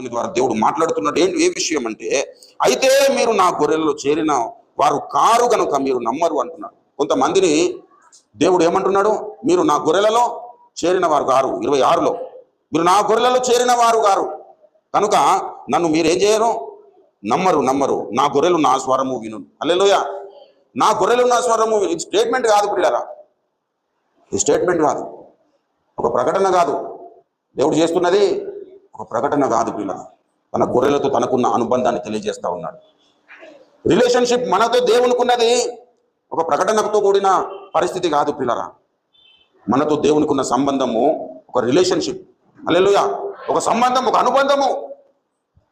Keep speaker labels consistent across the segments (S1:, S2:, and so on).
S1: దీని ద్వారా దేవుడు మాట్లాడుతున్నాడు. ఏంటి ఏ విషయం అంటే అయితే మీరు నా గొర్రెల్లో చేరిన వారు కారు కనుక మీరు నమ్మరు అంటున్నాడు. కొంతమందిని దేవుడు ఏమంటున్నాడు మీరు నా గొర్రెలలో చేరిన వారు గారు ఇరవై ఆరులో. మీరు నా గొర్రెలలో చేరిన వారు గారు కనుక నన్ను మీరేం చేయరు? నమ్మరు నమ్మరు. నా గొర్రెలు నా స్వరము విను అల్లెలోయ నా గొర్రెలు నా స్వరము విను. ఇది స్టేట్మెంట్ కాదు పిల్లరా. ఇది స్టేట్మెంట్ కాదు. ఒక ప్రకటన కాదు. దేవుడు చేస్తున్నది ఒక ప్రకటన కాదు పిల్లలు తన గొర్రెలతో తనకున్న అనుబంధాన్ని తెలియజేస్తా ఉన్నాడు. రిలేషన్షిప్ మనతో దేవునికున్నది ఒక ప్రకటనతో కూడిన పరిస్థితి కాదు పిల్లరా మనతో దేవునికున్న సంబంధము ఒక రిలేషన్షిప్. అల్లెలుయ ఒక సంబంధం ఒక అనుబంధము.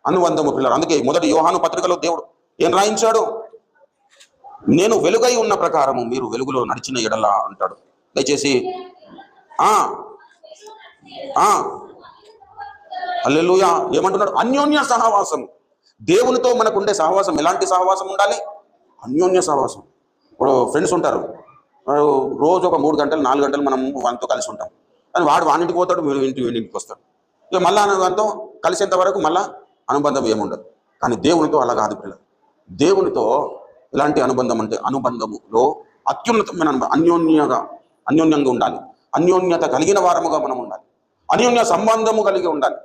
S1: అనుబంధము పిల్లలు అందుకే మొదటి యోహాను పత్రికలో దేవుడు ఏం రాయించాడు? నేను వెలుగై ఉన్న ప్రకారము మీరు వెలుగులో నడిచిన ఎడలా అంటాడు. దయచేసి ఆ. అల్లెలుయ ఏమంటున్నాడు? అన్యోన్య సహవాసం దేవునితో మనకుండే సహవాసం. ఎలాంటి సహవాసం ఉండాలి? అన్యోన్య సహవాసం. ఇప్పుడు ఫ్రెండ్స్ ఉంటారు. రోజు ఒక మూడు గంటలు నాలుగు గంటలు మనం వానితో కలిసి ఉంటాం. కానీ వాడు వానింటికి పోతాడు మీరు ఇంటి వీడింటికి వస్తాడు. ఇక మళ్ళా దాంతో కలిసేంత వరకు మళ్ళా అనుబంధం ఏముండదు. కానీ దేవునితో అలా కాదు పిల్లలు దేవునితో ఎలాంటి అనుబంధం అంటే అనుబంధములో అత్యున్నతమైన అన్యోన్యగా అన్యోన్యంగా ఉండాలి. అన్యోన్యత కలిగిన వారముగా మనం ఉండాలి. అన్యోన్య సంబంధము కలిగి ఉండాలి.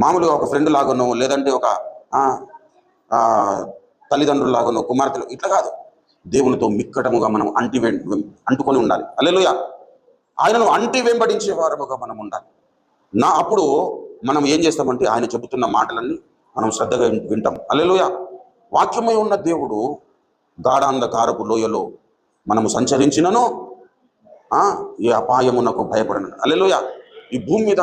S1: మామూలుగా ఒక ఫ్రెండ్ లాగానో లేదంటే ఒక తల్లిదండ్రులు లాగానో కుమార్తెలు ఇట్లా కాదు. దేవునితో మిక్కటముగా మనం అంటి వెం- అంటుకొని ఉండాలి. అల్లెలుయ ఆయనను అంటి వెంబడించే వారముగా మనం ఉండాలి. నా అప్పుడు మనం ఏం చేస్తామంటే ఆయన చెబుతున్న మాటలన్నీ మనం శ్రద్ధగా వింటాం. అల్లెలుయ వాక్యమై ఉన్న దేవుడు గాఢాంధకారపు లోయలో మనము సంచరించినను ఈ అపాయమునకు భయపడను అల్లెలుయ ఈ భూమి మీద